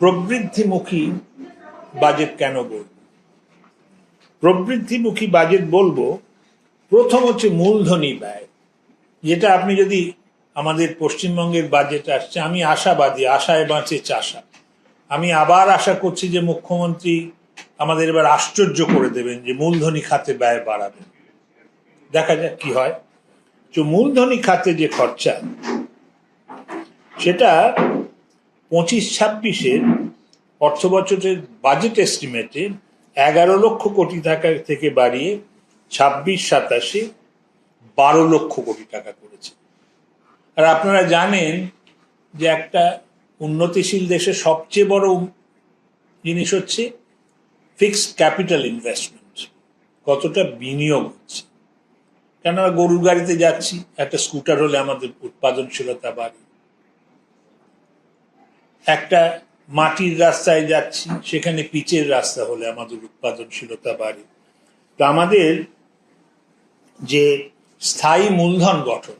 প্রবৃদ্ধিমুখী budget কেন বলব? প্রবৃদ্ধিমুখী budget বলব, প্রথম হচ্ছে মূলধনী ব্যয়। যেটা আপনি যদি আমাদের পশ্চিমবঙ্গের বাজেট আসছে, আমি আশাবাদী, আশায় বাঁচে চাষা। আমি আবার আশা করছি যে মুখ্যমন্ত্রী আমাদের এবার আশ্চর্য করে দেবেন যে মূলধনী খাতে ব্যয় বাড়াবেন। দেখা যাক কি হয়। তো মূলধনী খাতে যে খরচা, সেটা পঁচিশ ছাব্বিশের অর্থ বছরের বাজেট এস্টিমেটে এগারো লক্ষ কোটি টাকা থেকে বাড়িয়ে ছাব্বিশ সাতাশে বারো লক্ষ কোটি টাকা করেছে। আর আপনারা জানেন যে একটা উন্নতিশীল দেশে সবচেয়ে বড় জিনিস হচ্ছে ফিক্সড ক্যাপিটাল ইনভেস্টমেন্ট কতটা বিনিয়োগ হচ্ছে। কেন গরুর গাড়িতে যাচ্ছি, একটা স্কুটার হলে আমাদের উৎপাদনশীলতা বাড়ে। একটা মাটির রাস্তায় যাচ্ছি, সেখানে পিচের রাস্তা হলে আমাদের উৎপাদনশীলতা বাড়ে। তো আমাদের যে স্থায়ী মূলধন গঠন,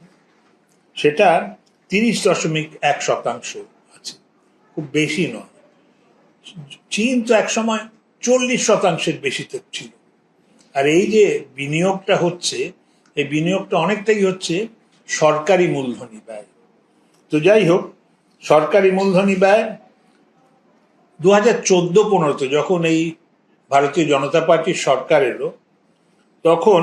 সেটা তিরিশ দশমিক এক শতাংশ আছে। খুব বেশি নয়। চীন তো একসময় চল্লিশ শতাংশের বেশি তো ছিল। আর এই যে বিনিয়োগটা হচ্ছে, এই বিনিয়োগটা অনেকটাই হচ্ছে সরকারি মূলধনী ব্যয়। তো যাই হোক সরকারি মূলধনী ব্যয়। দু হাজার চোদ্দ পনেরোতে যখন এই ভারতীয় জনতা পার্টির সরকার এলো, তখন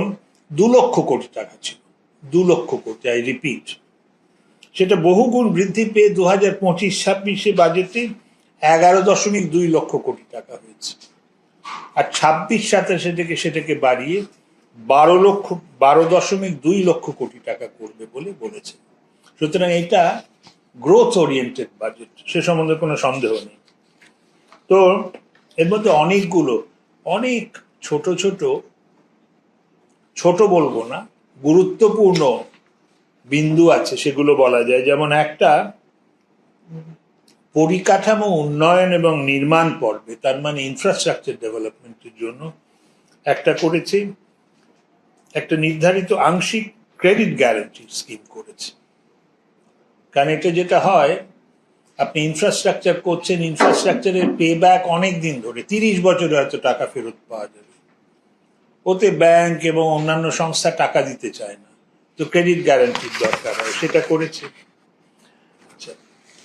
দু লক্ষ কোটি টাকা ছিল। দু লক্ষ কোটি, আই রিপিট। সেটা বহুগুণ বৃদ্ধি পেয়ে দু হাজার পঁচিশ, ছাব্বিশে বাজেটে এগারো দশমিক দুই লক্ষ কোটি টাকা হয়েছে। আর ছাব্বিশ, সাতাশে থেকে সেটাকে বাড়িয়ে বারো লক্ষ, বারো দশমিক দুই লক্ষ কোটি টাকা করবে বলে বলেছে। সুতরাং এটা গ্রোথ ওরিয়েন্টেড বাজেট সে সম্বন্ধে কোনো সন্দেহ নেই। তো এর মধ্যে অনেকগুলো, অনেক ছোট ছোট ছোট বলব না, গুরুত্বপূর্ণ বিন্দু আছে, সেগুলো বলা যায়। যেমন একটা পরিকাঠামো উন্নয়ন এবং নির্মাণ পর্বে, তার মানে ইনফ্রাস্ট্রাকচার ডেভেলপমেন্টের জন্য একটা করেছে, একটা নির্ধারিত আংশিক ক্রেডিট গ্যারান্টি স্কিম করেছে। কারণ এটা যেটা হয়, আপনি ইনফ্রাস্ট্রাকচার করছেন ইনফ্রাস্ট্রাকচারের পে ব্যাক অনেক দিন ধরে, তিরিশ বছরে হয়তো টাকা ফেরত পাওয়া যাবে। ওতে ব্যাংক এবং অন্যান্য সংস্থা টাকা দিতে চায় না। তো ক্রেডিট গ্যারান্টির দরকার হয়, সেটা করেছে। আচ্ছা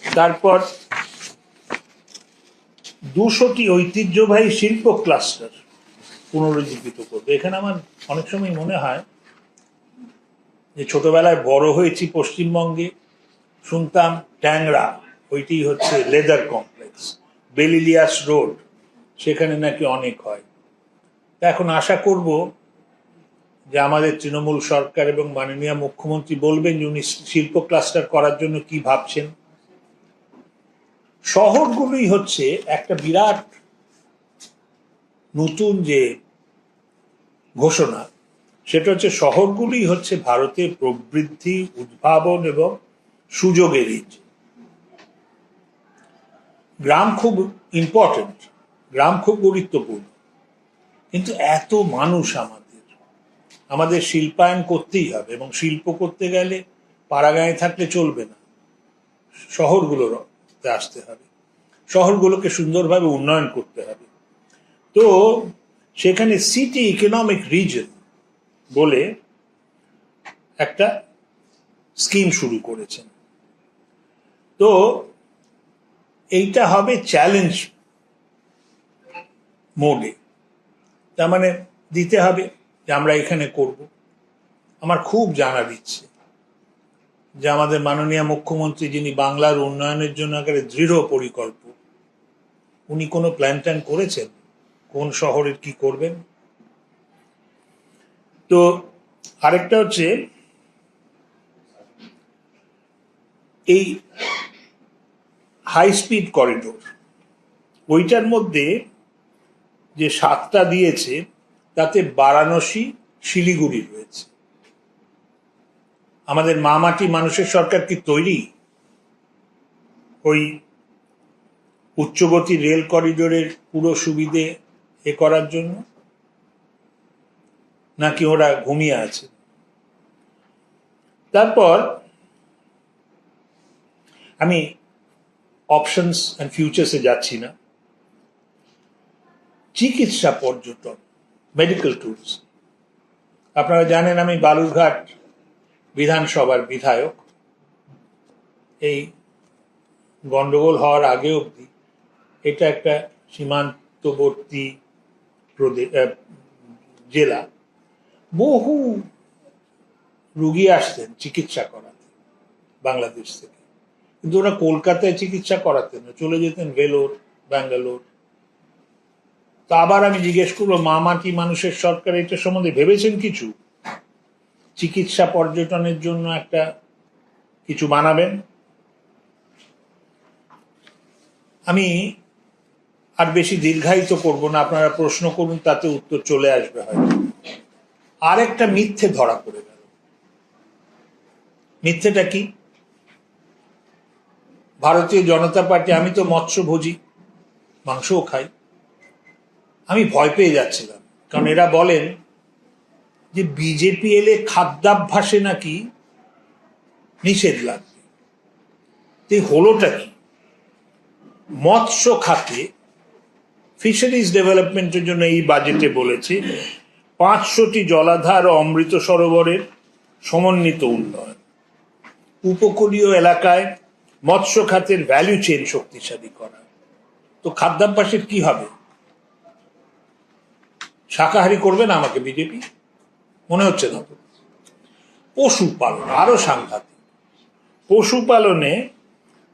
তারপর দুশোটি ঐতিহ্যবাহী শিল্প ক্লাস্টার পুনরুজ্জীবিত করবে। এখানে আমার অনেক সময় মনে হয় যে ছোটবেলায় বড় হয়েছি পশ্চিমবঙ্গে শুনতাম ট্যাংরা, ওইটি হচ্ছে লেদার কমপ্লেক্স, বেলিলিয়াস রোড, সেখানে নাকি অনেক হয়। তা এখন আশা করব যে আমাদের তৃণমূল সরকার এবং মাননীয় মুখ্যমন্ত্রী বলবেন যে উনি শিল্প ক্লাস্টার করার জন্য কি ভাবছেন। শহরগুলোই হচ্ছে একটা বিরাট নতুন যে ঘোষণা, সেটা হচ্ছে শহরগুলি হচ্ছে ভারতের প্রবৃদ্ধি, উদ্ভাবন এবং সুযোগের গ্রাম খুব ইম্পর্টেন্ট গ্রাম খুব গুরুত্বপূর্ণ। কিন্তু এত মানুষ আমাদের আমাদের শিল্পায়ন করতেই হবে এবং শিল্প করতে গেলে পাড়াগাঁয়ে থাকলে চলবে না। শহরগুলোতে আসতে হবে। শহরগুলোকে সুন্দরভাবে উন্নয়ন করতে হবে। তো সেখানে সিটি ইকোনমিক রিজন বলে একটা স্কিম শুরু করেছেন। তো এইটা হবে চ্যালেঞ্জ মোডে তার মানে দিতে হবে যে আমরা এখানে করব। আমার খুব জানা দিচ্ছে যে আমাদের মাননীয় মুখ্যমন্ত্রী যিনি বাংলার উন্নয়নের জন্য একেবারে দৃঢ় পরিকল্প, উনি কোনো প্ল্যান ট্যান করেছেন? কোন শহরের কি করবেন? তো আরেকটা হচ্ছে এই হাই স্পিড করিডোর ওইটার মধ্যে যে সাতটা দিয়েছে, তাতে বারাণসী, শিলিগুড়ি রয়েছে। আমাদের মামাটি মানুষের সরকার কি তৈরি? ওই উচ্চগতি রেল করিডোরের পুরো সুবিধে এ করার জন্য? নাকি ওরা ঘুমিয়ে আছে? তারপর আমি অপশনস অ্যান্ড ফিউচার্সে যাচ্ছি না। চিকিৎসা পর্যটন মেডিকেল ট্যুরিজম আপনারা জানেন আমি বালুরঘাট বিধানসভার বিধায়ক। এই গন্ডগোল হওয়ার আগে অবধি এটা একটা সীমান্তবর্তী জেলা। বহু রুগী আসতেন চিকিৎসা করাতে বাংলাদেশ থেকে। কিন্তু ওরা কলকাতায় চিকিৎসা করাতেন না চলে যেতেন ভেলোর ব্যাঙ্গালোর। তা আবার আমি জিজ্ঞেস করব মামাটি মানুষের সরকার এটা সম্বন্ধে ভেবেছেন কিছু? চিকিৎসা পর্যটনের জন্য একটা কিছু বানাবেন? আমি আর বেশি দীর্ঘায়িত করব না, আপনারা প্রশ্ন করুন, তাতে উত্তর চলে আসবে হয়তো। আর একটা মিথ্যে ধরা পড়ে গেল। মিথ্যেটা কি? ভারতীয় জনতা পার্টি, আমি তো মৎস্যভোজী মাংসও খাই। আমি ভয় পেয়ে যাচ্ছিলাম, কারণ এরা বলেন যে বিজেপি এলে খাদ্যাভ্যাসে নাকি নিষেধ লাগবে। তো হলোটা কি? মৎস্য খাতে ফিশারিজ ডেভেলপমেন্টের জন্য এই বাজেটে বলেছে পাঁচশোটি জলাধার ও অমৃত সরোবরের সমন্বিত উন্নয়ন। উপকূলীয় এলাকায় মৎস্য খাতের ভ্যালু চেন শক্তিশালী করা। তো খাদ্যাভ্যাসের কি হবে? শাকাহারি করবে না আমাকে বিজেপি? মনে হচ্ছে না তো। পশুপালন, আরও সাংঘাতিক। পশুপালনে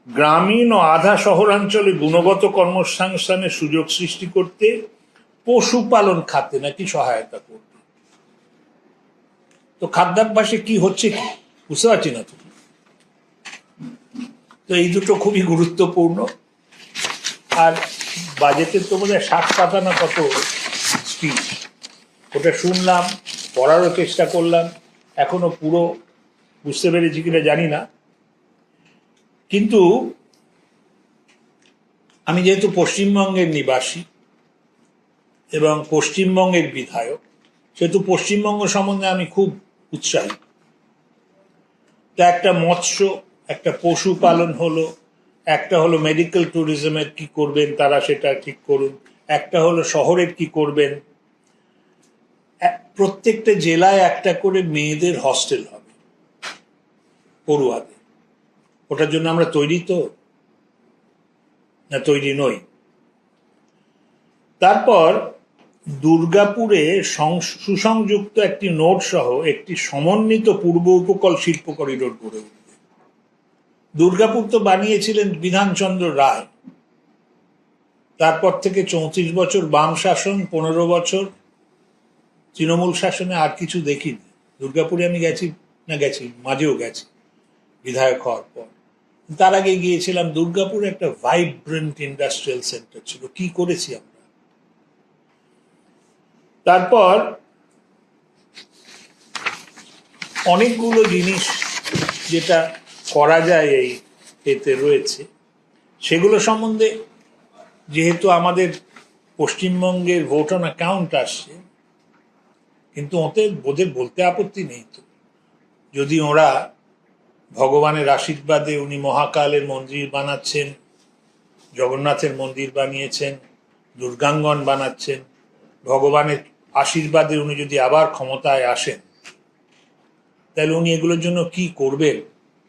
গ্রামীণ ও আধা শহরাঞ্চলে গুণগত কর্মসংস্থানের সুযোগ সৃষ্টি করতে পশুপালন খাতে নাকি সহায়তা করবে? তো খাদ্যাভ্যাসে কি হচ্ছে কি? বুঝতে পারছি না তো। তো এই দুটো খুবই গুরুত্বপূর্ণ। আর বাজেটের তো বোধহয় ষাট পাতা না কত স্পিচ ওটা শুনলাম, পড়ারও চেষ্টা করলাম, এখনও পুরো বুঝতে পেরেছি কিনা জানি না। কিন্তু আমি যেহেতু পশ্চিমবঙ্গের নিবাসী এবং পশ্চিমবঙ্গের বিধায়ক, সেহেতু পশ্চিমবঙ্গ সম্বন্ধে আমি খুব উৎসাহী। তা একটা মৎস্য একটা পশুপালন হলো, একটা হলো মেডিকেল ট্যুরিজমের কি করবেন, তারা সেটা ঠিক করুন, একটা হলো শহরের কি করবেন। প্রত্যেকটা জেলায় একটা করে মেয়েদের হস্টেল হবে, পড়ুয়াদের। ওটার জন্য আমরা তৈরি তো, না তৈরি নই। তারপর দুর্গাপুরে সুসংযুক্ত একটি নোট সহ একটি সমন্বিত পূর্ব উপকূল শিল্প করিডোর গড়ে উঠবে। দুর্গাপুর তো বানিয়েছিলেন বিধানচন্দ্র রায়। তারপর থেকে চৌত্রিশ বছর বাম শাসন, পনেরো বছর তৃণমূল শাসনে আর কিছু দেখিনি। দুর্গাপুরে আমি গেছি না গেছি, মাঝেও গেছি বিধায়ক হওয়ার পর। তার আগে গিয়েছিলাম, দুর্গাপুরে একটা ভাইব্রেন্ট ইন্ডাস্ট্রিয়াল সেন্টার ছিল। কি করেছি আমরা? তারপর অনেকগুলো জিনিস যেটা করা যায় এই এতে রয়েছে। সেগুলো সম্বন্ধে যেহেতু আমাদের পশ্চিমবঙ্গের ভোট অন অ্যাকাউন্ট আসছে, কিন্তু ওদের ওদের বলতে আপত্তি নেই তো। যদি ওরা ভগবানের আশীর্বাদে উনি মহাকালের মন্দির বানাচ্ছেন, জগন্নাথের মন্দির বানিয়েছেন, দুর্গাঙ্গন বানাচ্ছেন, ভগবানের আশীর্বাদে উনি যদি আবার ক্ষমতায় আসেন, তাহলে উনি এগুলোর জন্য কি করবেন?